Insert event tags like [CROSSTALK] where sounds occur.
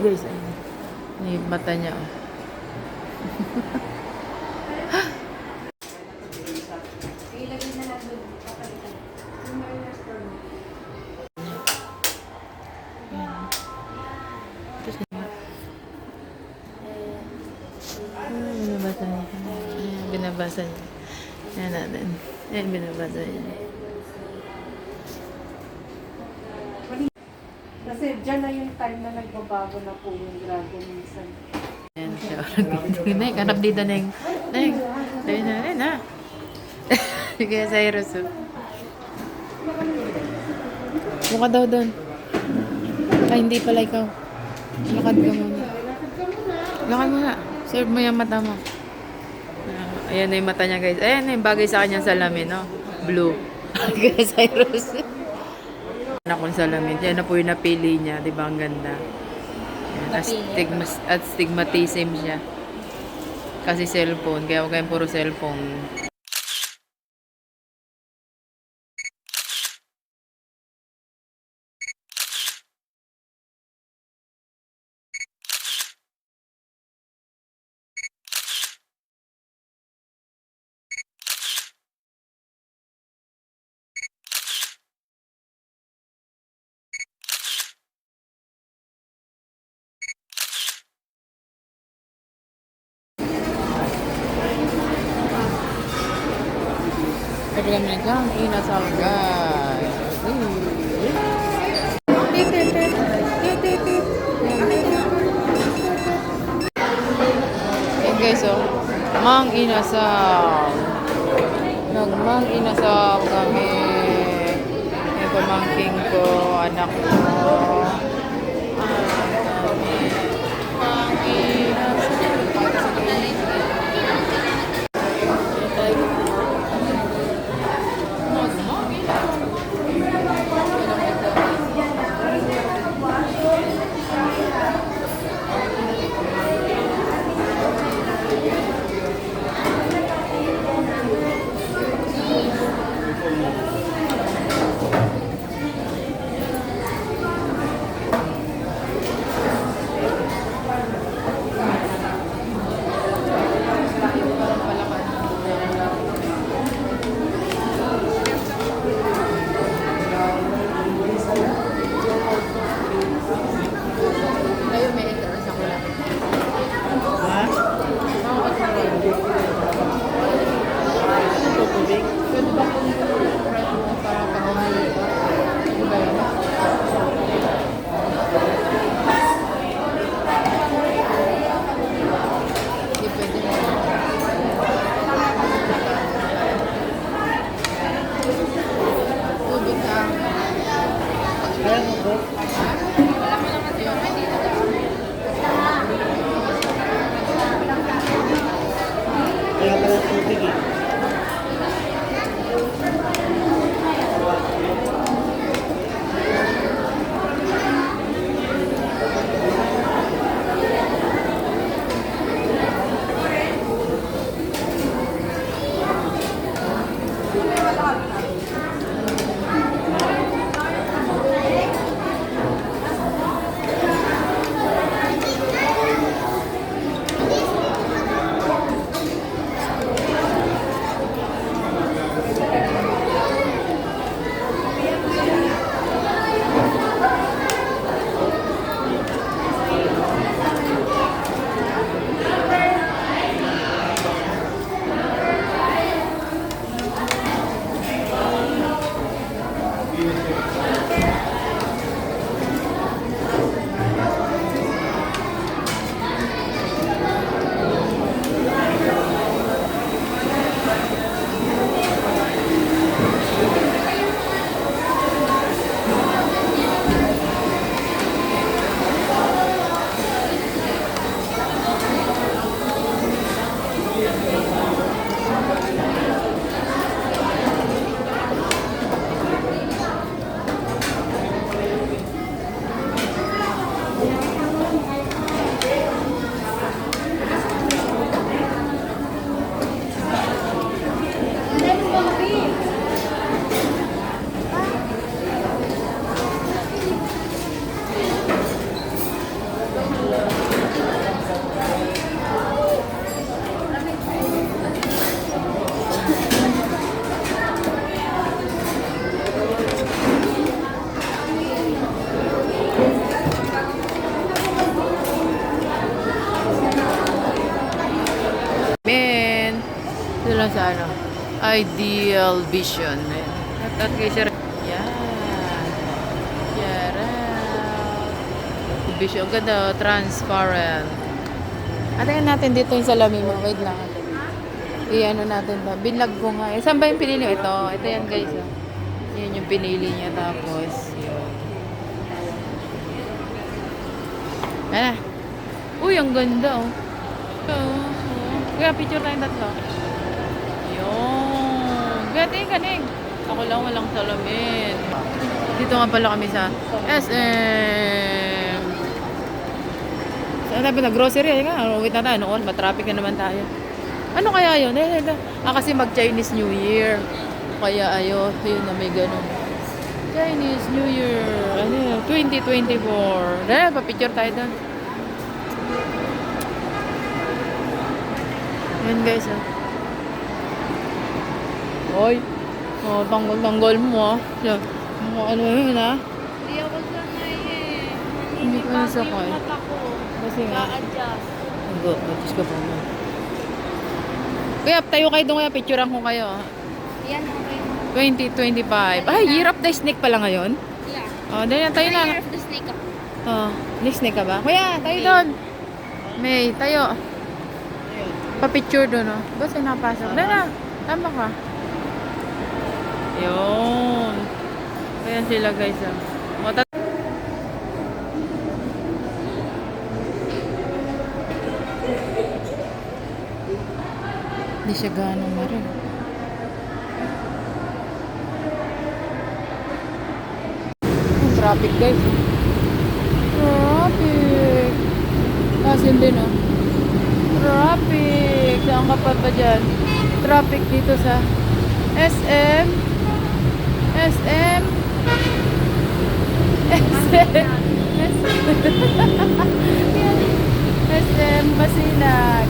Guys, ayun. Yung mata niya, oh. Binabasa niya. Ayan natin. Ayan, binabasa niya. Kasi dyan na yung time na nagbabago na po yung dragon minsan. Ayan siya. [LAUGHS] Neng, hanap dito, Neng. Neng. Ayun na, ayun na. [LAUGHS] Kaya Cyrus, oh. Mukha daw doon. Ay, hindi pala ikaw. Lakad ka muna. Lakad muna. Serve mo yung mata mo. Ah, Ayan na yung mata niya, guys. Ayan na yung bagay sa kanyang salamin, no? Blue. [LAUGHS] Kaya Cyrus. Anak kong salamin. Yan na po yung napili niya. Di ba? Ang ganda. Yan, astigmas, at stigmatism siya. Kasi cellphone. Kaya huwag kayong puro cellphone. Pero kami kang inasalgay. Yan guys, oh. Mang inasal. Nagmang inasal kami. Yung pamangking ko, anak ko. Sa ano, Ideal Vision. At at kay Sir. Yan. Yara. Vision. Ganda, transparent. At natin dito yung salamin mo. Wait lang. I-ano natin ba? Binlag ko nga. Eh, saan ba yung pinili? Ito. Ito yan guys. Oh. Yan yung pinili niya. Tapos, yun. Ano? Uy, ang ganda oh. Oh. Kuya, picture tayong tatlo. Gating, galing. Ako lang walang salamin. Dito nga pala kami sa SM. Saan tayo na grocery? Ay nga, wait na tayo. Noon, matraffic na naman tayo. Ano kaya yun? Eh, eh, ah, kasi mag-Chinese New Year. Kaya ayo, yun na may ganun. Chinese New Year. Ano yun? 2024. Dahil, papicture tayo doon. Yan guys, ah. Hoy. Oh, tanggol-tanggol mo, ah. Yan. Mga ano yun, ah. Hindi ako sanay eh. Hindi ko nasakay. mata ko. Kasi nga. Na-adjust. Go, batis ka pa mo. Kuya, tayo kayo doon kaya, picturean ko kayo. ah. Yan, okay. 2025. Ay, Year of the Snake pala ngayon. Yeah. Oh, dahil tayo na. Year of the snake ako. Oh, next snake ka ba? Kuya, tayo doon. May, tayo. Pa-picture doon, oh. Ba't sa'yo napasok? Dahil na, tama ka. Yun. Ayan sila, guys, ah. O, tat- Hindi siya ganong marin. Traffic guys. Traffic. Kasin din oh. Traffic. Saan ka pa ba dyan? Traffic dito sa SM. SM. SM. SM. [LAUGHS] SM Basilag.